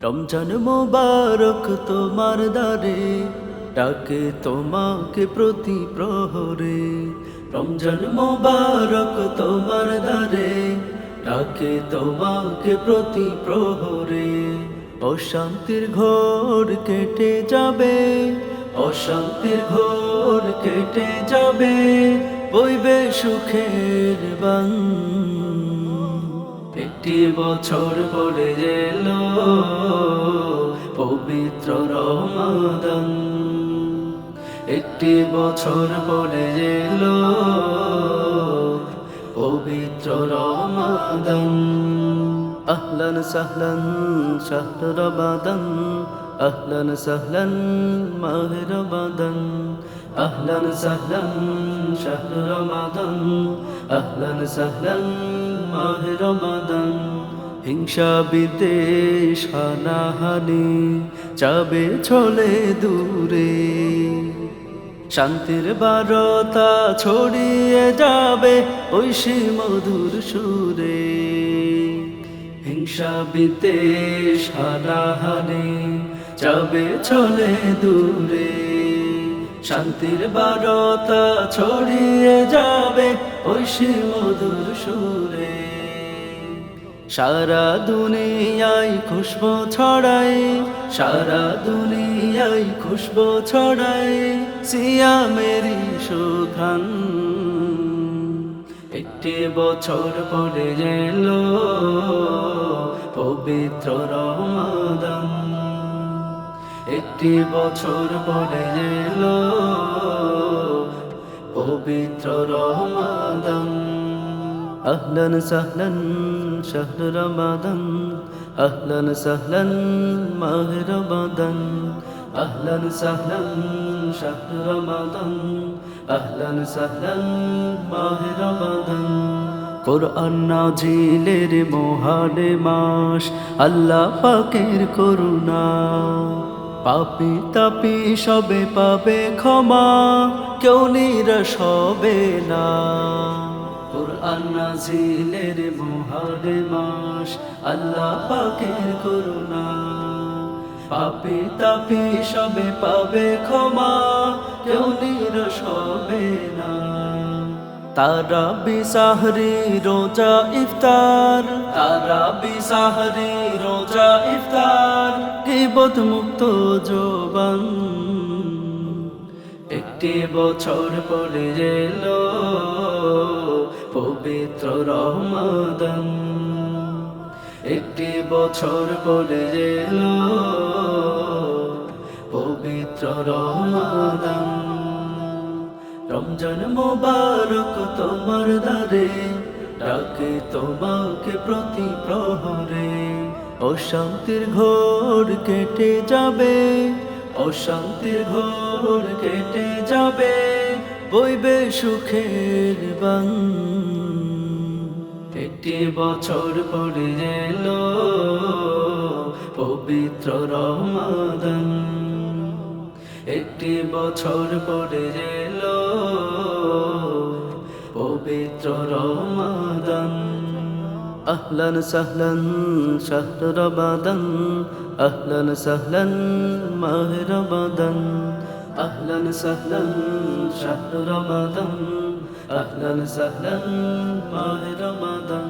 রমজান মোবারক তোমার দ্বারে, ডাকে তোমাকে প্রতি প্রহরে। রমজান মোবারক তোমার দ্বারে, ডাকে তোমাকে প্রতি প্রহরে। অশান্তির ঘোর কেটে যাবে, অশান্তির ঘোর কেটে যাবে, বইবে সুখের বাং একটি বছর পরে গেল পবিত্র রমাদান। একটি বছর পরে গেল, পবিত্র রমাদান। আহলান সাহলান শাহর রমাদান আহলান সাহলান মাহ রমাদান আহলান সাহলান শাহর রমাদান আহলান সাহলান মাহ রমাদান হিংসা বিদ্বেষ, হানাহানি যাবে চলে দূরে। শান্তির বারতা ছড়িয়ে যাবে ঐশী মধুর সুরে। হিংসা বিদ্বেষ, হানাহানি যাবে চলে দূরে। শান্তির বারতা ছড়িয়ে যাবে ঐশী মধুর সুরে। সারা দুনিয়াই খুশব ছড়াই, সারা দুনিয়াই খুশব ছড়াই সিয়া মেরি সুখান। একটি বছর পরে এলো পবিত্র রমাদান। একটি বছর পরে এলো পবিত্র রমাদান। আহলন সাহলান। شهر رمضان أهلا سهلا ماه رمضان أهلا سهلا شهر رمضان أهلا سهلا ماه رمضان কোরআন নাজিলের মহানে মাস আল্লাহ পাকের করুণা পাপি তাপি সবে পাবে ক্ষমা কেউ নিরাশ হবে না কোরআন নাজিলের মহারে মাস, আল্লাহ পাকের করুণা। পাপি তাপি সবে পাবে ক্ষমা, কেউ নিরাশ হবে না। তারা বিসাহরি রোজা ইফতার, তারা বিসাহরি রোজা ইফতার গিবত মুক্ত জোবান। একটি বছর পরে গেল পবিত্র রহমাদান একটি বছর পরে গেল। পবিত্র রহমাদান রমজান মোবারক তোমার দ্বারে ডাকে তোমাকে প্রতি প্রহরে। অশান্তির ঘোর কেটে যাবে, অশান্তির ঘোর কেটে যাবে। বইবে সুখের বাং একটি বছর পরে গেল পবিত্র রমাদান। একটি বছর পরে গেল পবিত্র রমাদান। আহলান সাহলান শাহর রমাদান, আহলান সাহলান মাহ রমাদান। আহলান সাহলান শাহর রমাদান আহলান সাহলান মাহ রমাদান